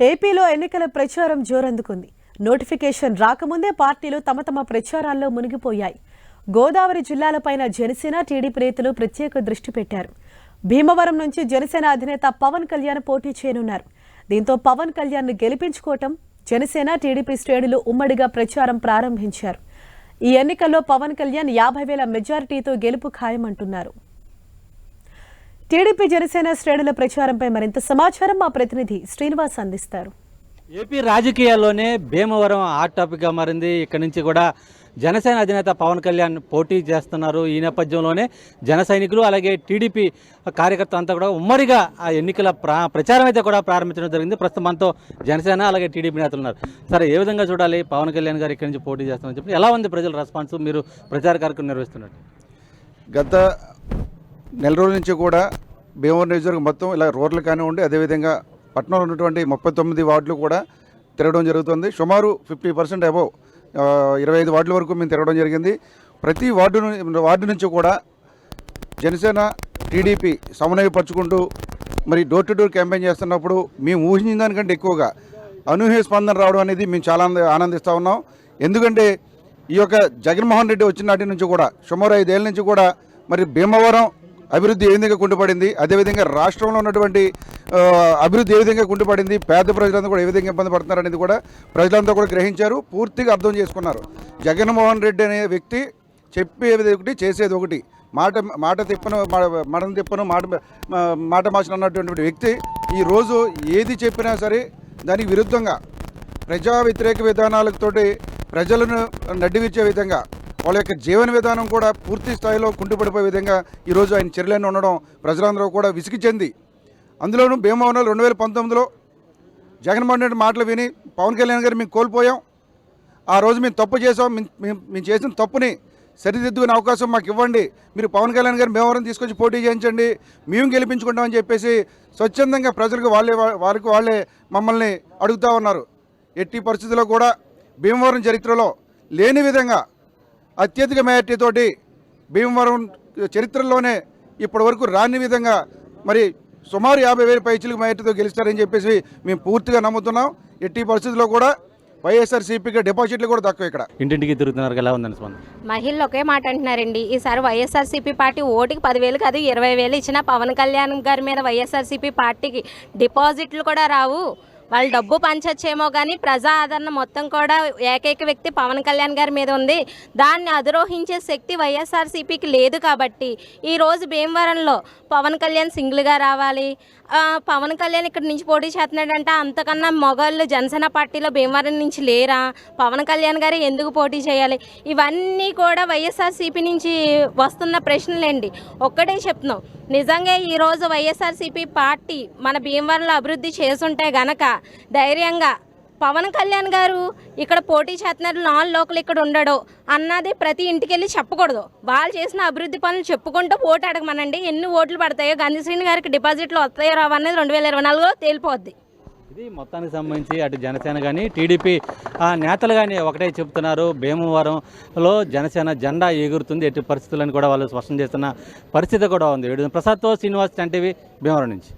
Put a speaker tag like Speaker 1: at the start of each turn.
Speaker 1: ఏపీలో ఎన్నికల ప్రచారం జోరందుకుంది. నోటిఫికేషన్ రాకముందే పార్టీలు తమ తమ ప్రచారాల్లో మునిగిపోయాయి. గోదావరి జిల్లాలపైన జనసేన టీడీపీ నేతలు ప్రత్యేక దృష్టి పెట్టారు. భీమవరం నుంచి జనసేన అధినేత పవన్ కళ్యాణ్ పోటీ చేయనున్నారు. దీంతో పవన్ కళ్యాణ్ గెలిపించుకోవటం జనసేన టీడీపీ శ్రేణులు ఉమ్మడిగా ప్రచారం ప్రారంభించారు. ఈ ఎన్నికల్లో పవన్ కళ్యాణ్ యాభై వేల మెజారిటీతో గెలుపు ఖాయమంటున్నారు. టీడీపీ జనసేన శ్రేణుల ప్రచారంపై మరింత సమాచారం మా ప్రతినిధి శ్రీనివాస్ అందిస్తారు.
Speaker 2: ఏపీ రాజకీయాల్లోనే భీమవరం హాట్ టాపిక్గా మారింది. ఇక్కడ నుంచి కూడా జనసేన అధినేత పవన్ కళ్యాణ్ పోటీ చేస్తున్నారు. ఈ నేపథ్యంలోనే జన సైనికులు అలాగే టీడీపీ కార్యకర్తలు అంతా కూడా ఉమ్మడిగా ఆ ఎన్నికల ప్రా ప్రచారం అయితే కూడా ప్రారంభించడం జరిగింది. ప్రస్తుతం మనతో జనసేన అలాగే టీడీపీ నేతలు ఉన్నారు. సరే ఏ విధంగా చూడాలి? పవన్ కళ్యాణ్ గారు ఇక్కడి నుంచి పోటీ చేస్తున్నారని చెప్పి ఎలా ఉంది ప్రజల రెస్పాన్స్? మీరు ప్రచార కార్యక్రమం నిర్వహిస్తున్నారు
Speaker 3: గత నెల రోజుల నుంచి కూడా భీమవరం నియోజకవర్గం మొత్తం ఇలా రోడ్లు కానివ్వండి అదేవిధంగా పట్టణంలో ఉన్నటువంటి ముప్పై తొమ్మిది వార్డులు కూడా తిరగడం జరుగుతుంది. సుమారు ఫిఫ్టీ పర్సెంట్ అబవ్ ఇరవై ఐదు వార్డుల వరకు మేము తిరగడం జరిగింది. ప్రతి వార్డు వార్డు నుంచి కూడా జనసేన టీడీపీ సమన్వయపరుచుకుంటూ మరి డోర్ టు డోర్ క్యాంపెయిన్ చేస్తున్నప్పుడు మేము ఊహించిన దానికంటే ఎక్కువగా అనూహ్య స్పందన రావడం అనేది మేము చాలా ఆనందిస్తూ ఉన్నాం. ఎందుకంటే ఈ యొక్క జగన్మోహన్ రెడ్డి వచ్చిన నాటి నుంచి కూడా సుమారు ఐదేళ్ళ నుంచి కూడా మరి భీమవరం అభివృద్ధి ఏ విధంగా కుంటుపడింది? అదేవిధంగా రాష్ట్రంలో ఉన్నటువంటి అభివృద్ధి ఏ విధంగా కుంటుపడింది? పేద ప్రజలందరూ కూడా ఏ విధంగా ఇబ్బంది పడుతున్నారు అనేది కూడా ప్రజలంతా కూడా గ్రహించారు పూర్తిగా అర్థం చేసుకున్నారు. జగన్మోహన్ రెడ్డి అనే వ్యక్తి చెప్పేది ఒకటి చేసేది ఒకటి. మాట మాట తిప్పను మా- మడం తిప్పను మాట మా- మాట మార్చిన అన్నటువంటి వ్యక్తి ఈరోజు ఏది చెప్పినా సరే దానికి విరుద్ధంగా ప్రజా వ్యతిరేక విధానాలతోటి ప్రజలను నడ్డివిచ్చే విధంగా వాళ్ళ యొక్క జీవన విధానం కూడా పూర్తి స్థాయిలో కుంటుపడిపోయే విధంగా ఈరోజు ఆయన చర్యలను ఉండడం ప్రజలందరూ కూడా విసిగి చెంది. అందులోనూ భీమవరంలో రెండు వేల పంతొమ్మిదిలో జగన్మోహన్ రెడ్డి మాటలు విని పవన్ కళ్యాణ్ గారు మేము కోల్పోయాం. ఆ రోజు మేము తప్పు చేసాం మేము- మేము మేము చేసిన తప్పుని సరిదిద్దుకునే అవకాశం మాకు ఇవ్వండి. మీరు పవన్ కళ్యాణ్ గారు మేమవరం తీసుకొచ్చి పోటీ చేయించండి. మేము గెలిపించుకుంటామని చెప్పేసి స్వచ్ఛందంగా ప్రజలకు వాళ్ళే వారికి వాళ్ళే మమ్మల్ని అడుగుతూ ఉన్నారు. ఎట్టి పరిస్థితుల్లో కూడా భీమవరం చరిత్రలో లేని విధంగా అత్యధిక మెజార్టీతోటి భీమవరం చరిత్రలోనే ఇప్పటి వరకు రాని విధంగా మరి సుమారు యాభై వేల పైచులకు మెజార్టీతో గెలుస్తారని చెప్పేసి మేము పూర్తిగా నమ్ముతున్నాం. ఎట్టి పరిస్థితుల్లో కూడా వైఎస్ఆర్సీపీకి డిపాజిట్లు కూడా తక్కువ ఇక్కడ.
Speaker 2: ఇంటింటికి తిరుగుతున్నారు ఎలా ఉందని స్పందన
Speaker 4: మహిళలు ఒకే మాట అంటున్నారండి. ఈసారి వైఎస్ఆర్సీపీ పార్టీ ఓటుకి పదివేలు కాదు ఇరవై వేలు ఇచ్చిన పవన్ కళ్యాణ్ గారి మీద వైఎస్ఆర్సీపీ పార్టీకి డిపాజిట్లు కూడా రావు. వాళ్ళు డబ్బు పంచొచ్చేమో కానీ ప్రజా ఆదరణ మొత్తం కూడా ఏకైక వ్యక్తి పవన్ కళ్యాణ్ గారి మీద ఉంది. దాన్ని అధిరోహించే శక్తి వైఎస్ఆర్సీపీకి లేదు కాబట్టి ఈరోజు భీమవరంలో పవన్ కళ్యాణ్ సింగిల్గా రావాలి. పవన్ కళ్యాణ్ ఇక్కడ నుంచి పోటీ చేస్తున్నాడంటే. అంతకన్నా మొగాళ్ళు జనసేన పార్టీలో భీమవరం నుంచి లేరా? పవన్ కళ్యాణ్ గారు ఎందుకు పోటీ చేయాలి? ఇవన్నీ కూడా వైఎస్ఆర్సీపీ నుంచి వస్తున్న ప్రశ్నలేండి. ఒక్కటే చెప్తున్నాం. నిజంగా ఈరోజు వైఎస్ఆర్సీపీ పార్టీ మన భీమవరంలో అభివృద్ధి చేసుంటే గనక ధైర్యంగా పవన్ కళ్యాణ్ గారు ఇక్కడ పోటీ చేస్తున్నారు నాన్ లోకల్ ఇక్కడ ఉండడు అన్నది ప్రతి ఇంటికి వెళ్ళి చెప్పకూడదు. వాళ్ళు చేసిన అభివృద్ధి పనులు చెప్పుకుంటూ ఓటు అడగమనండి. ఎన్ని ఓట్లు పడతాయో గంధిశ్రీని గారికి డిపాజిట్లు వస్తాయో రావు అనేది రెండు వేల ఇరవై నాలుగులో తేలిపోద్ది.
Speaker 2: ఇది మొత్తానికి సంబంధించి అటు జనసేన కానీ టీడీపీ ఆ నేతలు కానీ ఒకటే చెప్తున్నారు భీమవరంలో జనసేన జెండా ఎగురుతుంది. ఎట్టి పరిస్థితులను కూడా వాళ్ళు స్పష్టం చేస్తున్న పరిస్థితి కూడా ఉంది. ప్రసాద్తో శ్రీనివాస్ టీవీ భీమవరం నుంచి.